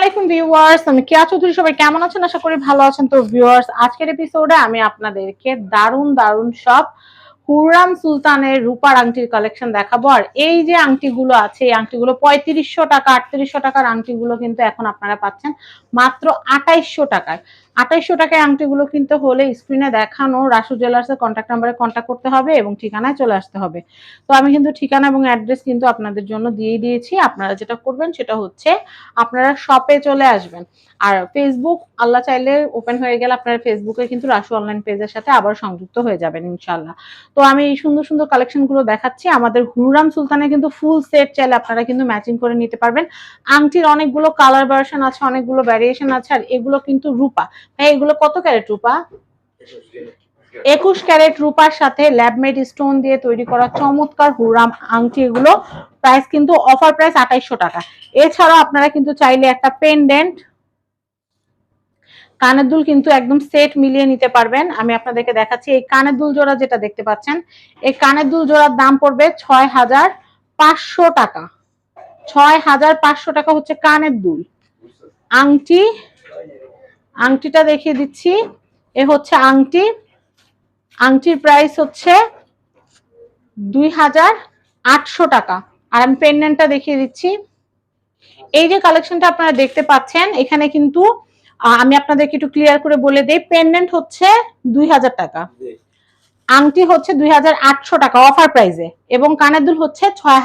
আলাইকুম ভিউয়ার্স আমি কেয়া চৌধুরী, সবাই কেমন আছেন? আশা করি ভালো আছেন। তো ভিউয়ার্স আজকের এপিসোডে আমি আপনাদেরকে দারুণ দারুণ সব হুররাম সুলতানের রূপার আংটির কালেকশন দেখাবো। আর এই যে আংটিগুলো আছে, এই আংটিগুলো পঁয়ত্রিশশো টাকা, আটত্রিশশো টাকার আংটিগুলো কিন্তু এখন আপনারা পাচ্ছেন মাত্র আঠাইশশো টাকায়। আঠাইশশো টাকায় আংটিগুলো কিনতে হলে স্ক্রিনে দেখানো রাসু জুয়েলার্সের কন্ট্যাক্ট নাম্বারে কন্ট্যাক্ট করতে হবে এবং ঠিকানায় চলে আসতে হবে। তো আমি কিন্তু ঠিকানা এবং অ্যাড্রেস কিন্তু আপনাদের জন্য দিয়ে দিয়েছি। আপনারা যেটা করবেন সেটা হচ্ছে আপনারা শপে চলে আসবেন। আর ফেসবুক আল্লাহ চাইলে ওপেন হয়ে গেলে আপনারা ফেসবুকে কিন্তু রাসু অনলাইন পেজের সাথে আবার সংযুক্ত হয়ে যাবেন ইনশাল্লাহ তো আমি এই সুন্দর সুন্দর কালেকশনগুলো দেখাচ্ছি। আমাদের হুররাম সুলতানের কিন্তু ফুল সেট চাইলে আপনারা কিন্তু ম্যাচিং করে নিতে পারবেন। আংটির অনেকগুলো কালার ভার্সন আছে, অনেকগুলো ভ্যারিয়েশন আছে, আর এগুলো কিন্তু রূপা। ভাই এগুলো কত ক্যারেট রূপা? একুশ ক্যারেট রূপার সাথে ল্যাবমেড স্টোন দিয়ে তৈরি করা চমৎকার হুরাম আংটি এগুলো। প্রাইস কিন্তু, অফার প্রাইস আঠাইশশো টাকা। এছাড়াও আপনারা কিন্তু চাইলে একটা পেন্ডেন্ট, কানের দুল কিন্তু একদম সেট মিলিয়ে নিতে পারবেন। আমি আপনাদেরকে দেখাচ্ছি, এই কানের দুল জোড়া যেটা দেখতে পাচ্ছেন, এই কানের দুল জোড়ার দাম পড়বে ছয় হাজার পাঁচশো টাকা। ছয় হাজার পাঁচশো টাকা হচ্ছে কানের দুল। আংটি আংটিটা দেখিয়ে দিচ্ছি। এ হচ্ছে আংটি। আংটির প্রাইস হচ্ছে দুই হাজার আটশো টাকা। আর আমি পেন্ডেন্টটা দেখিয়ে দিচ্ছি। এই যে কালেকশনটা আপনারা দেখতে পাচ্ছেন, এখানে কিন্তু আমি আপনাদেরকে একটু ক্লিয়ার করে বলে দিই পেন্ডেন্ট হচ্ছে দুই হাজার টাকা। আংটি হচ্ছে দুই হাজার আটশো টাকা অফার প্রাইসে এবং কানের দুল হচ্ছে ছয়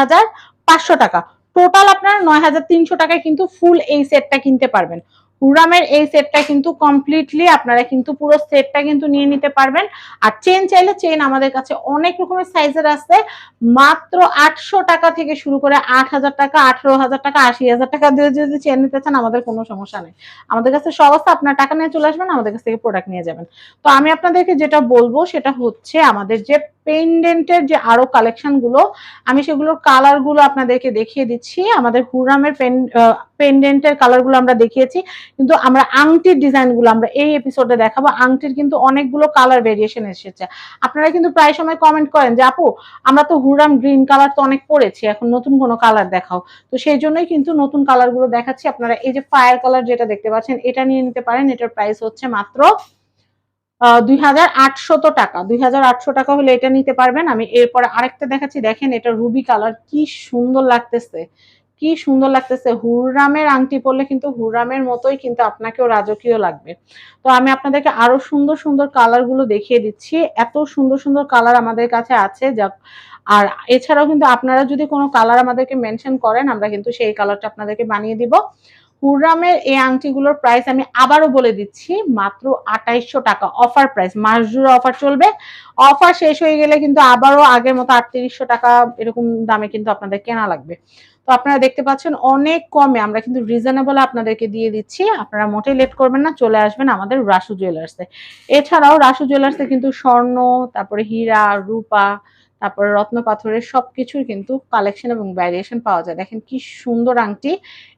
হাজার পাঁচশো টাকা। টোটাল আপনার নয় হাজার তিনশো টাকায় কিন্তু ফুল এই সেটটা কিনতে পারবেন। হুরামের এই সেটটা কিন্তু কমপ্লিটলি আপনারা কিন্তু পুরো সেটটা কিন্তু নিয়ে নিতে পারবেন। আর চেন চাইলে চেন আমাদের কাছে অনেক রকমের সাইজের আছে। মাত্র আটশো টাকা থেকে শুরু করে আট হাজার টাকা, আঠারো হাজার টাকা, আশি হাজার টাকা দিয়ে যদি চেন নিতে চান, আমাদের কোনো সমস্যা নেই। আমাদের কাছে আছে আপনার টাকা নিয়ে চলে আসবেন, আমাদের কাছ থেকে প্রোডাক্ট নিয়ে যাবেন। তো আমি আপনাদেরকে যেটা বলব, সেটা হচ্ছে আমাদের যে পেন্ডেন্টের যে আরও কালেকশনগুলো, আমি সেগুলোর কালারগুলো আপনাদেরকে দেখিয়ে দিচ্ছি। আমাদের হুরামের পেন পেন্ডেন্টের কালারগুলো আমরা দেখিয়েছি। কিন্তু আমরা আংটির ডিজাইনগুলো আমরা এই এপিসোডে দেখাবো। আংটির কিন্তু অনেকগুলো কালার ভেরিয়েশন এসেছে। আপনারা কিন্তু প্রায় সময় কমেন্ট করেন যে, আপু, আমরা তো হুরাম গ্রিন কালার তো অনেক পড়েছি, এখন নতুন কোনো কালার দেখাও। তো সেই জন্যই কিন্তু নতুন কালারগুলো দেখাচ্ছি। আপনারা এই যে ফায়ার কালার যেটা দেখতে পাচ্ছেন, এটা নিয়ে নিতে পারেন। এটার প্রাইস হচ্ছে মাত্র দুই টাকা। দুই হাজার আটশো টাকা হলে এটা নিতে পারবেন। আমি এরপরে আরেকটা দেখাচ্ছি। দেখেন এটা রুবি কালার। কি সুন্দর লাগতেছে। কি সুন্দর লাগতেছে। হুররামের আংটি পরলে কিন্তু হুররামের মতোই কিন্তু আপনাকেও রাজকীয় লাগবে। তো আমি আপনাদেরকে আরও সুন্দর সুন্দর কালারগুলো দেখিয়ে দিচ্ছি। এত সুন্দর সুন্দর কালার আমাদের কাছে আছে। যা আর এছাড়াও কিন্তু আপনারা যদি কোনো কালার আমাদেরকে মেনশন করেন, আমরা কিন্তু সেই কালারটা আপনাদেরকে বানিয়ে দিব। হুররামের এই আংটিগুলোর প্রাইস আমি আবারও বলে দিচ্ছি, মাত্র আঠাইশশো টাকা অফার প্রাইস মাস জুড়ে অফার চলবে। অফার শেষ হয়ে গেলে কিন্তু আবারও আগের মতো আটত্রিশশো টাকা এরকম দামে কিন্তু আপনাদের কেনা লাগবে। তো আপনারা দেখতে পাচ্ছেন অনেক কমে, আমরা কিন্তু রিজনেবল আপনাদেরকে দিয়ে দিচ্ছি। আপনারা মোটেই লেট করবেন না, চলে আসবেন আমাদের রাসু জুয়েলার্সে এছাড়াও রাসু জুয়েলার্সে কিন্তু স্বর্ণ, তারপরে হীরা, রূপা তারপরে রত্ন পাথরের সবকিছুর কিন্তু কালেকশন এবং ভ্যারিয়েশন পাওয়া যায়। দেখেন কি সুন্দর আংটি।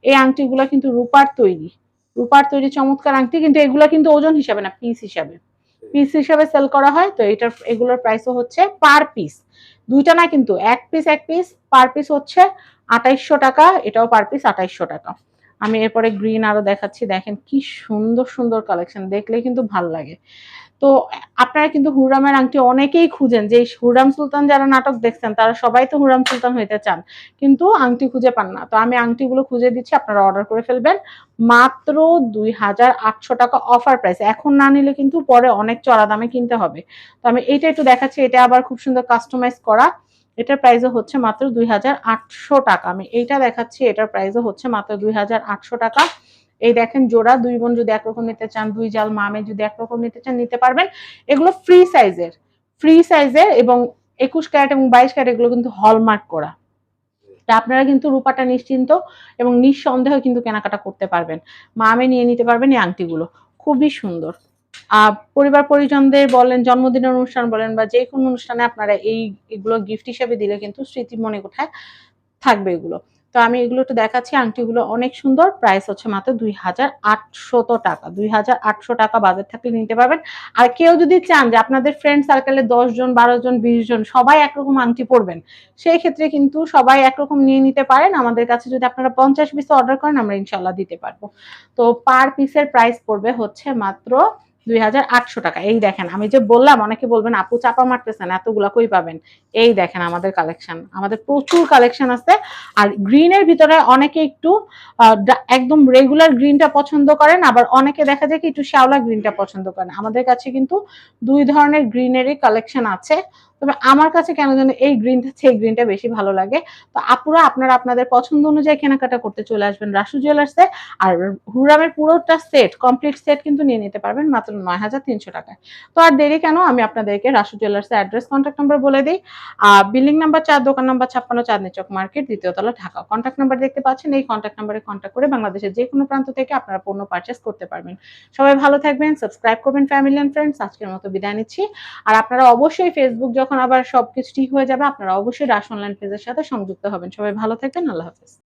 এই আংটিগুলো কিন্তু রূপার তৈরি। রূপার তৈরি চমৎকার আংটি, কিন্তু এগুলো কিন্তু ওজন হিসাবে না পিস হিসাবে। পিস হিসাবে সেল করা হয়, তো এটার, এগুলোর প্রাইসও হচ্ছে পার পিস দুইটা না কিন্তু, এক পিস এক পিস পার পিস হচ্ছে আঠাইশশো টাকা, এটাও পার পিস আঠাইশশো টাকা। আমি এরপরে গ্রিন আরও দেখাচ্ছি, দেখেন কি সুন্দর সুন্দর কালেকশন দেখলে কিন্তু ভালো লাগে। তো আপনারা কিন্তু হুরামের আংটি অনেকেই খুঁজেন যে হুরাম সুলতান যারা নাটক দেখছেন, তারা সবাই তো হুরাম সুলতান হইতে চান। কিন্তু আংটি খুঁজে পান না। তো আমি আংটিগুলো খুঁজে দিচ্ছি, আপনারা অর্ডার করে ফেলবেন। মাত্র দুই হাজার আটশো টাকা অফার প্রাইস এখন না নিলে কিন্তু পরে অনেক চড়া দামে কিনতে হবে। তো আমি এইটা একটু দেখাচ্ছি, এটা আবার খুব সুন্দর কাস্টমাইজ করা। এটার প্রাইসও হচ্ছে মাত্র দুই হাজার আটশো টাকা। আমি এইটা দেখাচ্ছি, এটার প্রাইসও হচ্ছে মাত্র দুই হাজার আটশো টাকা। এই দেখেন জোড়া, দুই বোন যদি একরকম নিতে চান, দুই জাল মামে যদি একরকম নিতে চান, নিতে পারবেন। এগুলো ফ্রি সাইজের ফ্রি সাইজের এবং একুশ ক্যারেট এবং বাইশ ক্যারেট এগুলো কিন্তু হলমার্ক করা। তা আপনারা কিন্তু রূপাটা নিশ্চিন্ত এবং নিঃসন্দেহে কিন্তু কেনাকাটা করতে পারবেন। মামে নিয়ে নিতে পারবেন এই আংটিগুলো। খুবই সুন্দর। পরিবার পরিজনদের বলেন, জন্মদিনের অনুষ্ঠান বলেন বা যে কোনো অনুষ্ঠানে আপনারা এই, এগুলো গিফট হিসেবে দিলে কিন্তু স্মৃতি মনে কোঠায় থাকবে এগুলো। তো আমি এগুলো একটু দেখাচ্ছি, আংটিগুলো অনেক সুন্দর। প্রাইস হচ্ছে মাত্র দুই হাজার আটশত টাকা। দুই হাজার আটশো টাকা বাজার থাকলে নিতে পারবেন। আর কেউ যদি চান যে আপনাদের ফ্রেন্ড সার্কেলে দশ জন, বারো জন, বিশ জন সবাই একরকম আংটি পরবেন, সেই ক্ষেত্রে কিন্তু সবাই একরকম নিয়ে নিতে পারেন। আমাদের কাছে যদি আপনারা পঞ্চাশ পিস অর্ডার করেন, আমরা ইনশাল্লাহ দিতে পারব। তো পার পিসের প্রাইস পড়বে হচ্ছে মাত্র দুই হাজার আটশো টাকা। এই দেখেন, আমি যে বললাম, অনেকে বলবেন, আপু, চাপা মারতেছেন, এতগুলা কই পাবেন? এই দেখেন আমাদের কালেকশন আমাদের প্রচুর কালেকশন আছে। আর গ্রিনের ভিতরে অনেকে একটু একদম রেগুলার গ্রিনটা পছন্দ করেন, আবার অনেকে দেখা যায় কি একটু শ্যাওলা গ্রিনটা পছন্দ করেন। আমাদের কাছে কিন্তু দুই ধরনের গ্রিনেরই কালেকশন আছে। তবে আমার কাছে কেন যেন এই গ্রিনটা এই গ্রিনটা বেশি ভালো লাগে। তো আপুরা, আপনারা আপনাদের পছন্দ অনুযায়ী কেনাকাটা করতে চলে আসবেন রাসু জুয়েলার্সে আর হুরামের পুরোটা সেট কমপ্লিট সেট কিন্তু নিয়ে নিতে পারবেন মাত্র নয় হাজার তিনশো টাকায়। তো আর দেরি কেন? আমি আপনাদেরকে রাসু জুয়েলার্সের অ্যাড্রেস কন্ট্যাক্ট নাম্বার বলে দিই। বিল্ডিং নাম্বার চার, দোকান নাম্বার ছাপ্পান্ন, চাঁদনি চক মার্কেট দ্বিতীয় তলা ঢাকা। কন্ট্যাক্ট নাম্বার দেখতে পাচ্ছেন, এই কন্ট্যাক্ট নাম্বারে কন্ট্যাক্ট করে বাংলাদেশের যে কোনো প্রান্ত থেকে আপনারা পণ্য পারচেস করতে পারবেন। সবাই ভালো থাকবেন সাবস্ক্রাইব করবেন ফ্যামিলি অ্যান্ড ফ্রেন্ডস আজকের মতো বিদায় নিচ্ছি। আর আপনারা অবশ্যই ফেসবুক যখন আবার সবকিছু ঠিক হয়ে যাবে, আপনারা অবশ্যই রাশ অনলাইন পেজের সাথে সংযুক্ত হবেন। সবাই ভালো থাকবেন, আল্লাহ হাফেজ।